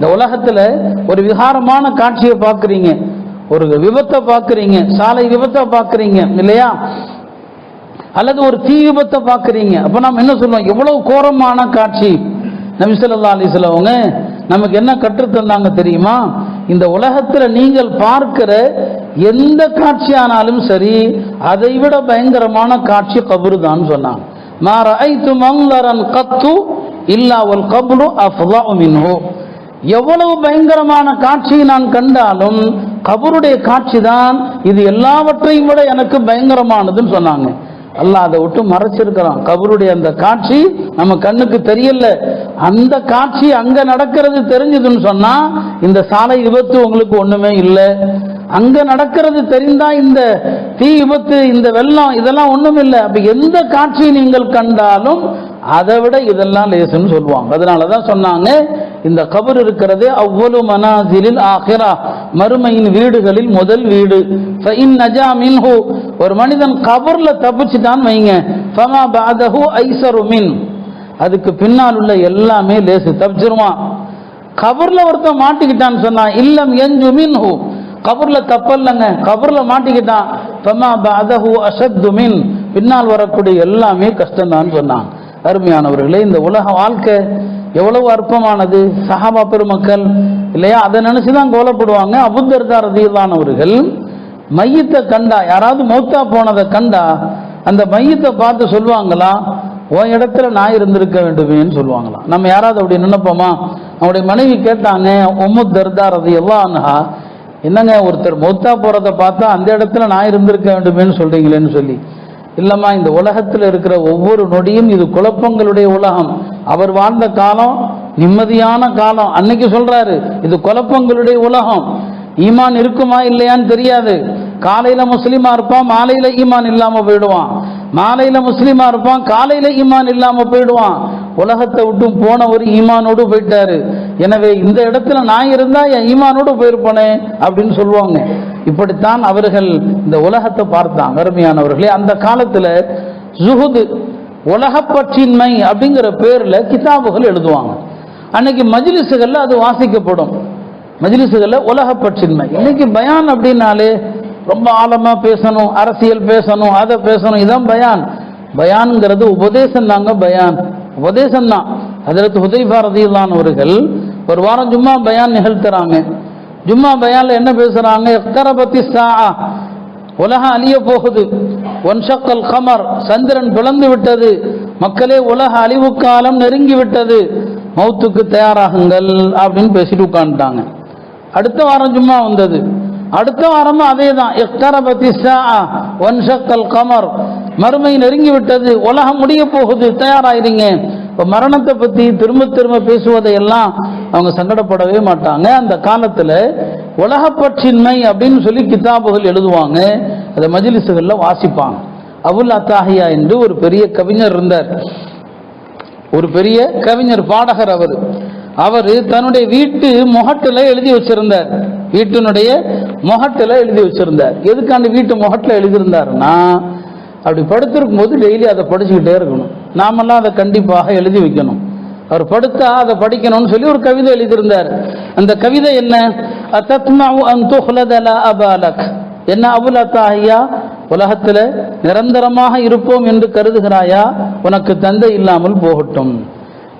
இந்த உலகத்துல ஒரு விகாரமான காட்சியை பார்க்குறீங்க. ஒரு விபத்தை பார்க்குறீங்க. சாலை விபத்தை பார்க்குறீங்க இல்லையா? அல்லது ஒரு தீ விபத்தை பார்க்குறீங்க. அப்போ நம்ம என்ன சொல்லுவோம்? எவ்வளவு கோரமான காட்சி. நபி ஸல்லல்லாஹு அவங்க நமக்கு என்ன கற்றுத்தந்தாங்க தெரியுமா? இந்த உலகத்துல நீங்கள் பார்க்கிற எந்த காட்சியானாலும் சரி அதை விட பயங்கரமான காட்சி கபரு தான் சொன்னாங்க. மாற ஐத்து மன்லரன் கத்து இல்லா ஒரு கப்ரு அஃதலு மின்ஹோ. எவ்வளவு பயங்கரமான காட்சியை நான் கண்டாலும் கபருடைய காட்சி தான் இது எல்லாவற்றையும் விட எனக்கு பயங்கரமானதுன்னு சொன்னாங்க. அல்ல அதை விட்டு மறைச்சிருக்கிறான். கபருடைய அந்த காட்சி நம்ம கண்ணுக்கு தெரியல. அந்த காட்சி அங்க நடக்கிறது தெரிஞ்சதுன்னு சொன்னா இந்த சாலை விபத்து உங்களுக்கு ஒண்ணுமே இல்லை. அங்க நடக்கிறது தெரிந்தா இந்த தீ விபத்து இந்த வெள்ளம் இதெல்லாம் ஒண்ணும் இல்லை அப்ப எந்த காட்சியை நீங்கள் கண்டாலும் அதை விட இதெல்லாம் லேசுன்னு சொல்லுவாங்க. அதனால தான் சொன்னாங்க இந்த கபர் இருக்கிறது அவ்வளவு மனாசிலில் ஆகிரா மறுமையின் வீடுகளில் முதல் வீடு. நஜா ஒரு மனிதன் கபர்ல தப்பிச்சுட்டான் வைங்க. ஃபமா பாதஹு ஐசரு அதுக்கு பின்னால் உள்ள எல்லாமே லேசு தப்பிச்சிருவான். கபர்ல ஒருத்தன் மாட்டிக்கிட்டான்னு சொன்னான் இல்லம் எஞ்சு மின்ஹு. கபர்ல தப்பல்லங்க கபர்ல மாட்டிக்கிட்டான். ஃபமா பாதஹு அஷத்து மின். பின்னால் வரக்கூடிய எல்லாமே கஷ்டம்தான் சொன்னான் அருமையானவர்களே இந்த உலக வாழ்க்கை எவ்வளவு அற்பமானது. சஹாபா பெருமக்கள் இல்லையா? அதை நினைச்சு தான் கோலப்படுவாங்க அபுத்தர்தா ரதியிலானவர்கள் மையத்தை கண்டா யாராவது மௌத்தா போனதை கண்டா அந்த மையத்தை பார்த்து சொல்லுவாங்களா? உன் இடத்துல நான் இருந்திருக்க வேண்டுமேன்னு சொல்லுவாங்களாம் நம்ம யாராவது அப்படி நினைப்போமா? அவனுடைய மனைவி கேட்டாங்க உம்மு தர்தா ரதி என்னங்க ஒருத்தர் மௌத்தா போறதை பார்த்தா அந்த இடத்துல நான் இருந்திருக்க வேண்டுமேன்னு சொல்றீங்களேன்னு சொல்லி. இல்லைம்மா இந்த உலகத்தில் இருக்கிற ஒவ்வொரு நொடியும் இது குழப்பங்களுடைய உலகம். அவர் வாழ்ந்த காலம் நிம்மதியான காலம். அன்னைக்கு சொல்றாரு இது குழப்பங்களுடைய உலகம். ஈமான் இருக்குமா இல்லையான்னு தெரியாது. காலையில முஸ்லீமா இருப்பான் மாலையில ஈமான் இல்லாம போயிடுவான். மாலையில முஸ்லீமா இருப்பான் காலையில ஈமான் இல்லாம போயிடுவான். உலகத்தை விட்டு ஒரு ஈமானோடு போயிட்டாரு. எனவே இந்த இடத்துல நான் இருந்தா என் ஈமானோடு போயிருப்பனே அப்படின்னு சொல்லுவாங்க. இப்படித்தான் அவர்கள் இந்த உலகத்தை பார்த்தாங்க அருமையானவர்களே. அந்த காலத்துல ஜுகுது உலகப்பற்றின்மை அப்படிங்கிற பேர்ல கிதாபுகள் எழுதுவாங்க. அன்னைக்கு மஜிலிசுகளில் அது வாசிக்கப்படும். மஜிலிசுகளில் உலகப்பற்றின்மை. இன்னைக்கு பயான் அப்படின்னாலே ரொம்ப ஆழமா பேசணும் அரசியல் பேசணும் அதை பேசணும் இதான் பயான். பயான்ங்கிறது உபதேசம் தாங்க பயான். உபதேசம் தான் அதற்கு உதய் ரதியுல்லான் அவர்கள் ஒரு வாரம் ஜும்மா பயான் நிகழ்த்துறாங்க. ஜும்மா பயான்ல என்ன பேசுறாங்க? எக்தரபத்தி சா உலகம் அழிய போகுது. ஒன்ஷக்கல் கமர். சந்திரன் பிளந்து விட்டது. மக்களே உலக அழிவு காலம் நெருங்கி விட்டது. மௌத்துக்கு தயாராகுங்கள் அப்படின்னு பேசிட்டு உட்காந்துட்டாங்க அடுத்த வாரம் ஜும்மா வந்தது. அடுத்த வாரமும் அதே தான் எக்தரபத்தி சா ஒன்ஷக்கல் கமர். மறுமை நெருங்கி விட்டது. உலகம் முடிய போகுது. தயாராயிருங்க இப்போ மரணத்தை பற்றி திரும்ப திரும்ப பேசுவதை எல்லாம் அவங்க சங்கடப்படவே மாட்டாங்க. அந்த காலத்தில் உலகப்பற்றின்மை அப்படின்னு சொல்லி கிதாபுகள் எழுதுவாங்க. அதை மஜிலிசுகளில் வாசிப்பாங்க. அபுல் அத்தாஹியா என்று ஒரு பெரிய கவிஞர் இருந்தார். ஒரு பெரிய கவிஞர் பாடகர் அவர். அவர் தன்னுடைய வீட்டு முகட்டில் எழுதி வச்சிருந்தார். வீட்டினுடைய முகட்டில் எழுதி வச்சிருந்தார். எதுக்காண்டி வீட்டு முகட்டில் எழுதியிருந்தாருன்னா அப்படி படுத்திருக்கும் போது டெய்லி அதை படிச்சுக்கிட்டே இருக்கணும். நாமெல்லாம் அதை கண்டிப்பாக எழுதி வைக்கணும். அவர் படுத்தா அதை படிக்கணும்னு சொல்லி ஒரு கவிதை எழுதியிருந்தார். அந்த கவிதை என்ன? அத்தத்மாவு அன் அபாலக். என்ன அபுல் அத்தாஹியா உலகத்தில் நிரந்தரமாக இருப்போம் என்று கருதுகிறாயா? உனக்கு தந்தை இல்லாமல் போகட்டும்.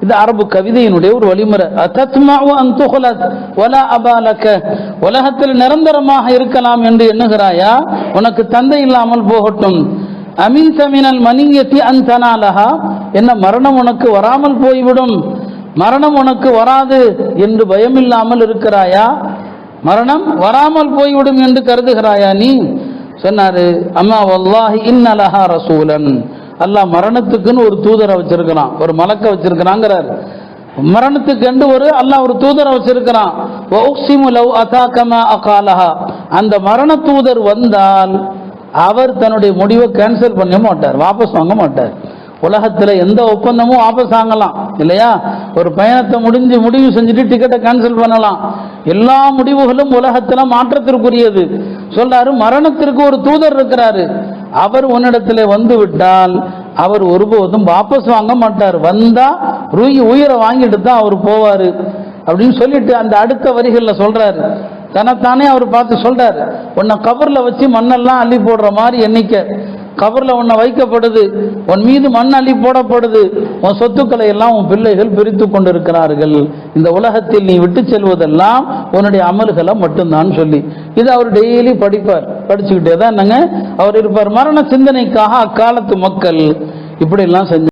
இது அரபு கவிதையினுடைய ஒரு வழிமுறை. அத்தத்மாவு அன் துஹ்லத் வலா உலகத்தில் நிரந்தரமாக இருக்கலாம் என்று எண்ணுகிறாயா? உனக்கு தந்தை இல்லாமல் போகட்டும். அமீத மினல் மனியத்தி அந்தனாலஹா என்ன மரணம் உனக்கு வராமல் போய்விடும். மரணம் உனக்கு வராது என்று பயமில்லாமல் இருக்கிறாயா? மரணம் வராமல் போய்விடும் என்று கருதுகிறாயா நீ? சொன்னாரு அம்மா வல்லாஹி இன்னலஹா ரசூலன். அல்லாஹ் மரணத்துக்குன்னு ஒரு தூதரை வச்சிருக்கிறான். ஒரு மலக்க வச்சிருக்கிறாங்கிறார் மரணத்துக்கு ஒரு அல்லாஹ் ஒரு தூதரை வச்சிருக்கிறான். அகாலஹா. அந்த மரண தூதர் வந்தால் அவர் தன்னுடைய முடிவை கேன்சல் பண்ண மாட்டார் வாபஸ் வாங்க மாட்டார். உலகத்தில் எந்த ஒப்பந்தமும் வாபஸ் வாங்கலாம் இல்லையா? ஒரு பயணத்தை முடிஞ்சு முடிவு செஞ்சுட்டு டிக்கெட்டை கேன்சல் பண்ணலாம். எல்லா முடிவுகளும் உலகத்தில் மாற்றத்திற்குரியது. சொல்றாரு மரணத்திற்கு ஒரு தூதர் இருக்கிறாரு. அவர் உன்னிடத்துல வந்து விட்டால் அவர் ஒருபோதும் வாபஸ் வாங்க மாட்டார். வந்தா ருய் உயிரை வாங்கிட்டு தான் அவர் போவாரு. அப்படின்னு சொல்லிட்டு அந்த அடுத்த வரிகளில் சொல்றாரு. தன்னைத்தானே அவர் பார்த்து சொல்கிறார் உன்னை கபரில் வச்சு மண்ணெல்லாம் அள்ளி போடுற மாதிரி எண்ணிக்கை கபரில் உன்னை வைக்கப்படுது உன் மீது மண் அள்ளி போடப்படுது உன் சொத்துக்களை எல்லாம் உன் பிள்ளைகள் பிரித்து கொண்டிருக்கிறார்கள். இந்த உலகத்தில் நீ விட்டு செல்வதெல்லாம் உன்னுடைய அமல்களை மட்டும்தான் சொல்லி. இது அவர் டெய்லி படிப்பார். படிச்சுக்கிட்டே தான் என்னங்க அவர் இருப்பார். மரண சிந்தனைக்காக அக்காலத்து மக்கள் இப்படி எல்லாம் செஞ்சு